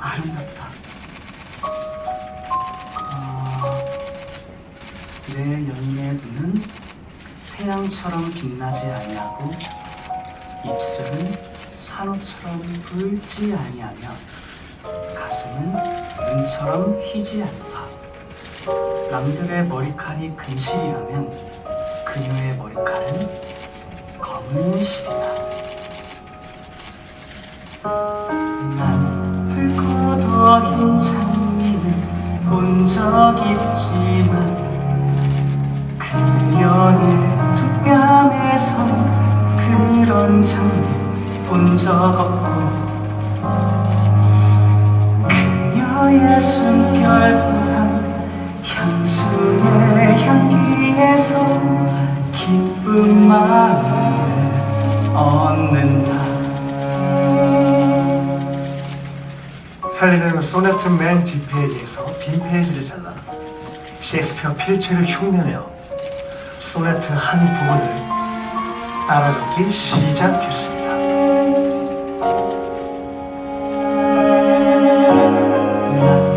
아름답다. 아, 내 연인의 눈은 태양처럼 빛나지 아니하고 입술은 산호처럼 붉지 아니하며 가슴은 눈처럼 휘지 않다. 남들의 머리칼이 금실이라면 그녀의 머리칼은 검은 실이다. 난 흰 장미를 본 적 있지만 그녀의 두 뺨에서 그런 장미 본적 없고 그녀의 숨결보단 향수의 향기에서 기쁜 마음을 얻는다 헬리는 소네트 맨 뒷페이지에서 빈 페이지를 잘라 셰익스피어 필체를 흉내내어 소네트 한 부분을 따라 적기 시작했습니다.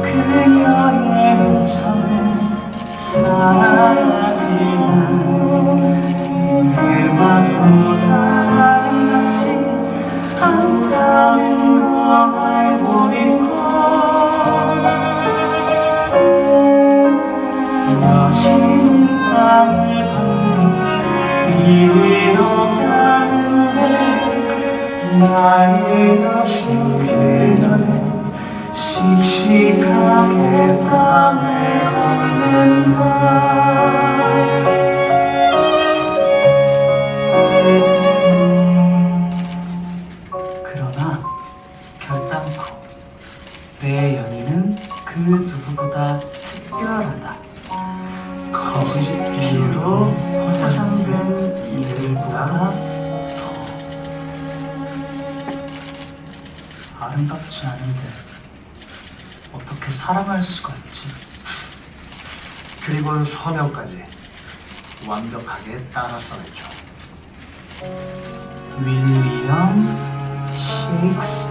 그녀의 음성은 사랑하지만 음악보다 아름답지 않 여신 그녀는 씩씩하게 땅을 걷는다 그러나 결단코 내 연인은 그 누구보다 특별하다. 거짓 비유로 화장된 이들보다 아름답지 않은데 어떻게 사랑할 수가 있지? 그리고는 서명까지 완벽하게 따라 써냈죠. 윌리엄 셰익스피어